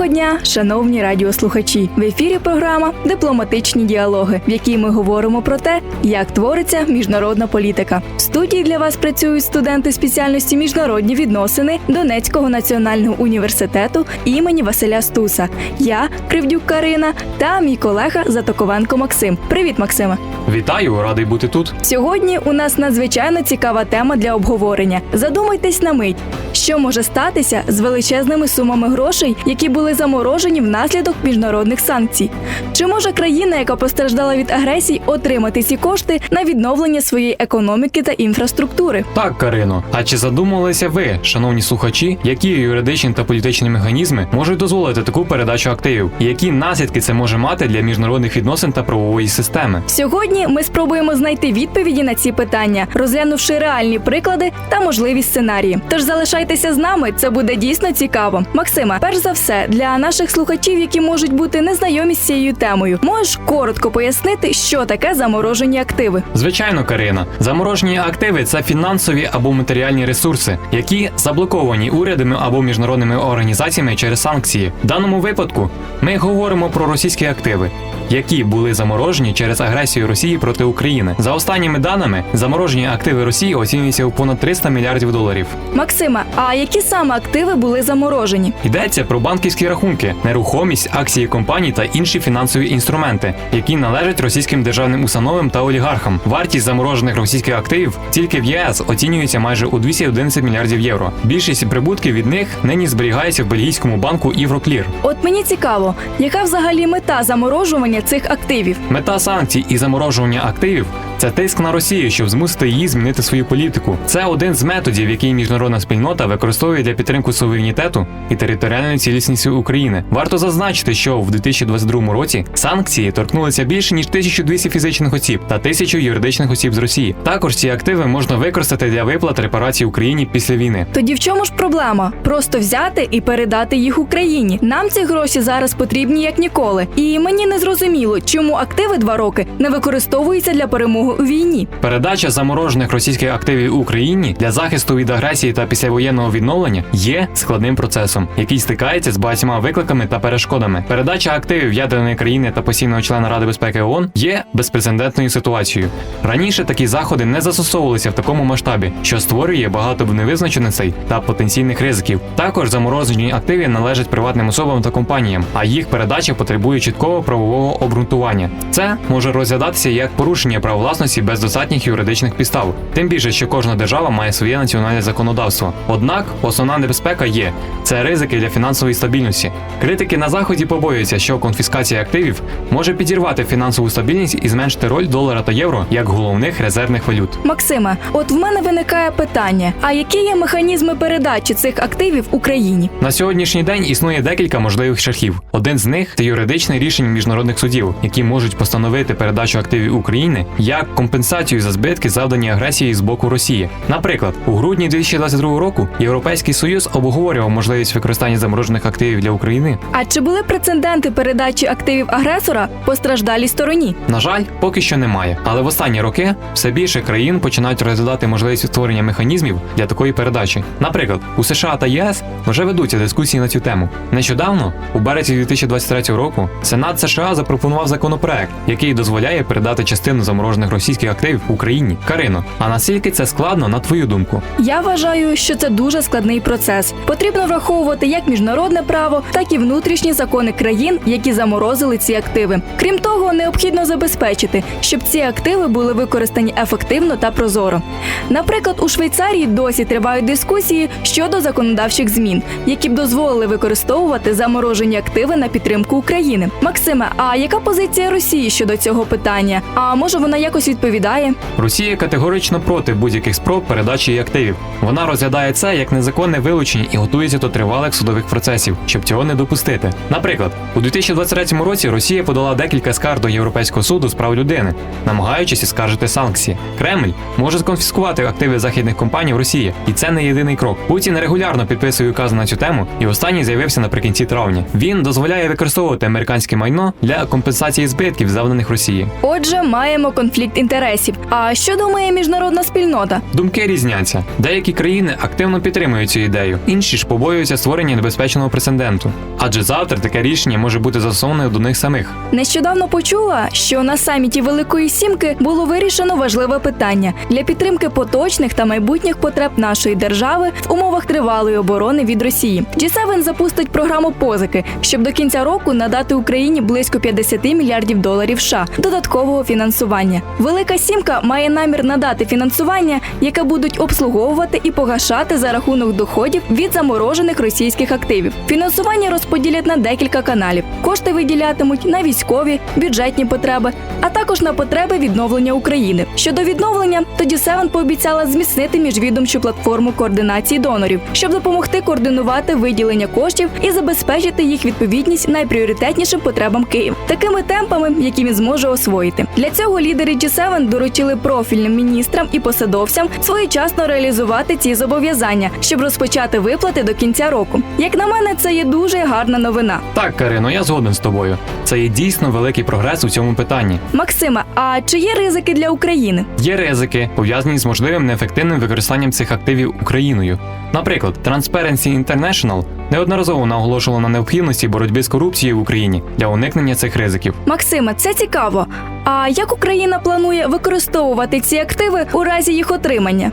Доброго дня, шановні радіослухачі! В ефірі програма Дипломатичні діалоги, в якій ми говоримо про те, як твориться міжнародна політика. В студії для вас працюють студенти спеціальності міжнародні відносини Донецького національного університету імені Василя Стуса. Я Кривдюк Карина та мій колега Затоковенко Максим. Привіт, Максиме! Вітаю, радий бути тут. Сьогодні у нас надзвичайно цікава тема для обговорення. Задумайтесь на мить, що може статися з величезними сумами грошей, які були заморожені внаслідок міжнародних санкцій. Чи може країна, яка постраждала від агресії, отримати ці кошти на відновлення своєї економіки та інфраструктури? Так, Карино. А чи задумувалися ви, шановні слухачі, які юридичні та політичні механізми можуть дозволити таку передачу активів, які наслідки це може мати для міжнародних відносин та правової системи? Сьогодні ми спробуємо знайти відповіді на ці питання, розглянувши реальні приклади та можливі сценарії. Тож залишайтеся з нами, це буде дійсно цікаво. Максима, перш за все, для наших слухачів, які можуть бути незнайомі з цією темою, можеш коротко пояснити, що таке заморожені активи. Звичайно, Карина, заморожені активи це фінансові або матеріальні ресурси, які заблоковані урядами або міжнародними організаціями через санкції. В даному випадку ми говоримо про російські активи, які були заморожені через агресію Росії проти України. За останніми даними, заморожені активи Росії оцінюються у понад 300 мільярдів доларів. Максима, а які саме активи були заморожені? Йдеться про банківські рахунки, нерухомість, акції компаній та інші фінансові інструменти, які належать російським державним установам та олігархам. Вартість заморожених російських активів тільки в ЄС оцінюється майже у 211 мільярдів євро. Більшість прибутків від них нині зберігається в бельгійському банку Євроклір. От мені цікаво, яка взагалі мета заморожування цих активів? Мета санкцій і заморожування активів це тиск на Росію, щоб змусити її змінити свою політику. Це один з методів, який міжнародна спільнота використовує для підтримки суверенітету і територіальної цілісності України. Варто зазначити, що в 2022 році санкції торкнулися більше ніж 1200 фізичних осіб та тисячу юридичних осіб з Росії. Також ці активи можна використати для виплат репарацій Україні після війни. Тоді в чому ж проблема? Просто взяти і передати їх Україні. Нам ці гроші зараз потрібні як ніколи. І мені не зрозуміло, чому активи два роки не використовуються для перемоги війні. Передача заморожених російських активів Україні для захисту від агресії та післявоєнного відновлення є складним процесом, який стикається з багатьма викликами та перешкодами. Передача активів ядерної країни та постійного члена Ради безпеки ООН є безпрецедентною ситуацією. Раніше такі заходи не застосовувалися в такому масштабі, що створює багато невизначеностей та потенційних ризиків. Також заморожені активи належать приватним особам та компаніям, а їх передача потребує чіткого правового обґрунтування. Це може розглядатися як порушення прав власності без достатніх юридичних підстав, тим більше, що кожна держава має своє національне законодавство. Однак основна небезпека є це ризики для фінансової стабільності. Критики на заході побоюються, що конфіскація активів може підірвати фінансову стабільність і зменшити роль долара та євро як головних резервних валют. Максиме, от в мене виникає питання: а які є механізми передачі цих активів Україні? На сьогоднішній день існує декілька можливих шляхів. Один з них це юридичне рішення міжнародних судів, які можуть постановити передачу активів України як компенсацію за збитки, завдані агресії з боку Росії. Наприклад, у грудні 2022 року Європейський Союз обговорював можливість використання заморожених активів для України. А чи були прецеденти передачі активів агресора постраждалій стороні? На жаль, поки що немає. Але в останні роки все більше країн починають розглядати можливість створення механізмів для такої передачі. Наприклад, у США та ЄС вже ведуться дискусії на цю тему. Нещодавно, у березні 2023 року, Сенат США запропонував законопроект, який дозволяє передати частину заморожених російських активів в Україні. Карино, а наскільки це складно, на твою думку? Я вважаю, що це дуже складний процес. Потрібно враховувати як міжнародне право, так і внутрішні закони країн, які заморозили ці активи. Крім того, необхідно забезпечити, щоб ці активи були використані ефективно та прозоро. Наприклад, у Швейцарії досі тривають дискусії щодо законодавчих змін, які б дозволили використовувати заморожені активи на підтримку України. Максиме, а яка позиція Росії щодо цього питання? А може вона якось відповідає? Росія категорично проти будь-яких спроб передачі її активів. Вона розглядає це як незаконне вилучення і готується до тривалих судових процесів, щоб цього не допустити. Наприклад, у 2023 році Росія подала декілька скарг до Європейського суду з прав людини, намагаючись оскаржити санкції. Кремль може сконфіскувати активи західних компаній в Росії, і це не єдиний крок. Путін регулярно підписує укази на цю тему, і останній з'явився наприкінці травня. Він дозволяє використовувати американське майно для компенсації збитків, завданих Росії. Отже, маємо конфлікт інтересів. А що думає міжнародна спільнота? Думки різняться. Деякі країни активно підтримують цю ідею, інші ж побоюються створення небезпечного прецеденту. Адже завтра таке рішення може бути застосоване до них самих. Нещодавно почула, що на саміті Великої Сімки було вирішено важливе питання для підтримки поточних та майбутніх потреб нашої держави в умовах тривалої оборони від Росії. G7 запустить програму позики, щоб до кінця року надати Україні близько 50 мільярдів доларів США додаткового фінансування. Велика Сімка має намір надати фінансування, яке будуть обслуговувати і погашати за рахунок доходів від заморожених російських активів. Фінансування розподілять на декілька каналів. Кошти виділятимуть на військові, бюджетні потреби, а також на потреби відновлення України. Щодо відновлення, тоді Севен пообіцяла зміцнити міжвідомчу платформу координації донорів, щоб допомогти координувати виділення коштів і забезпечити їх відповідність найпріоритетнішим потребам Києва, такими темпами, які він зможе освоїти. Для цього лідери G7 доручили профільним міністрам і посадовцям своєчасно реалізувати ці зобов'язання, щоб розпочати виплати до кінця року. Як на мене, це є дуже гарна новина. Так, Карино, я згоден з тобою. Це є дійсно великий прогрес у цьому питанні. Максиме, а чи є ризики для України? Є ризики, пов'язані з можливим неефективним використанням цих активів Україною. Наприклад, Transparency International неодноразово наголошувала на необхідності боротьби з корупцією в Україні для уникнення цих ризиків. Максиме, це цікаво. А як Україна планує використовувати ці активи у разі їх отримання?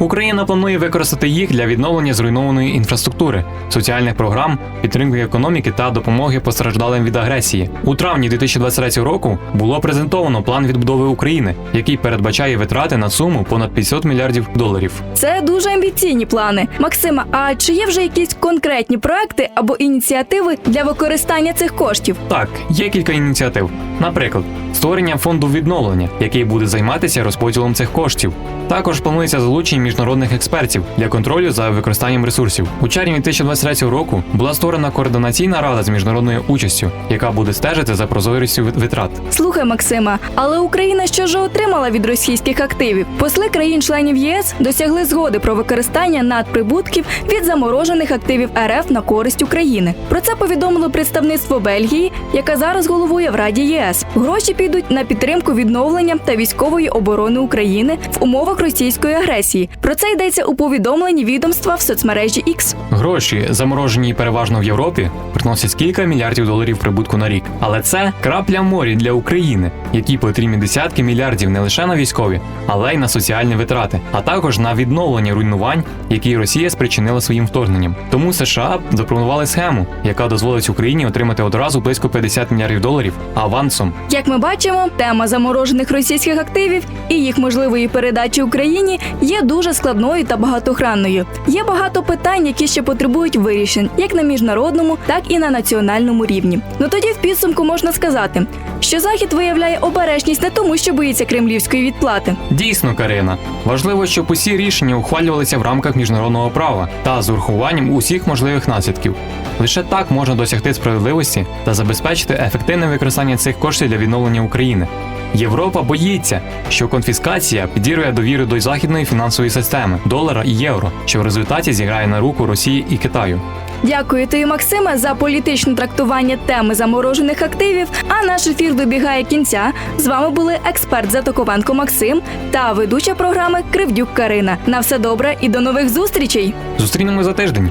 Україна планує використати їх для відновлення зруйнованої інфраструктури, соціальних програм, підтримки економіки та допомоги постраждалим від агресії. У травні 2023 року було презентовано план відбудови України, який передбачає витрати на суму понад 500 мільярдів доларів. Це дуже амбіційні плани. Максима, а чи є вже якісь конкретні проекти або ініціативи для використання цих коштів? Так, є кілька ініціатив. Наприклад, створення фонду відновлення, який буде займатися розподілом цих коштів. Також планується залучення міжнародних експертів для контролю за використанням ресурсів. У червні 2023 року була створена координаційна рада з міжнародною участю, яка буде стежити за прозорістю витрат. Слухай, Максима, але Україна що ж отримала від російських активів? Посли країн-членів ЄС досягли згоди про використання надприбутків від заморожених активів РФ на користь України. Про це повідомило представництво Бельгії, яка зараз головує в Раді ЄС. Гроші підуть на підтримку відновлення та військової оборони України в умовах російської агресії. Про це йдеться у повідомленні відомства в соцмережі X. Гроші, заморожені переважно в Європі, приносять кілька мільярдів доларів прибутку на рік. Але це крапля морі для України, якій потрібні десятки мільярдів не лише на військові, але й на соціальні витрати, а також на відновлення руйнувань, які Росія спричинила своїм вторгненням. Тому США запропонували схему, яка дозволить Україні отримати одразу близько 50 мільярдів доларів авансом. Як ми бачимо, тема заморожених російських активів і їх можливої передачі Україні є дуже складною та багатогранною. Є багато питань, які ще потребують вирішень, як на міжнародному, так і на національному рівні. Ну тоді в підсумку можна сказати, що захід виявляє обережність не тому, що боїться кремлівської відплати. Дійсно, Карина, важливо, щоб усі рішення ухвалювалися в рамках міжнародного права та з урахуванням усіх можливих наслідків. Лише так можна досягти справедливості та забезпечити ефективне використання цих коштів для відновлення України. Європа боїться, що конфіскація підірве довіру до західної фінансової системи долара і євро, що в результаті зіграє на руку Росії і Китаю. Дякую тобі, Максиме, за політичне трактування теми заморожених активів. А наш ефір добігає кінця. З вами були експерт Затоковенко Максим та ведуча програми Кривдюк Карина. На все добре і до нових зустрічей! Зустрінемось за тиждень.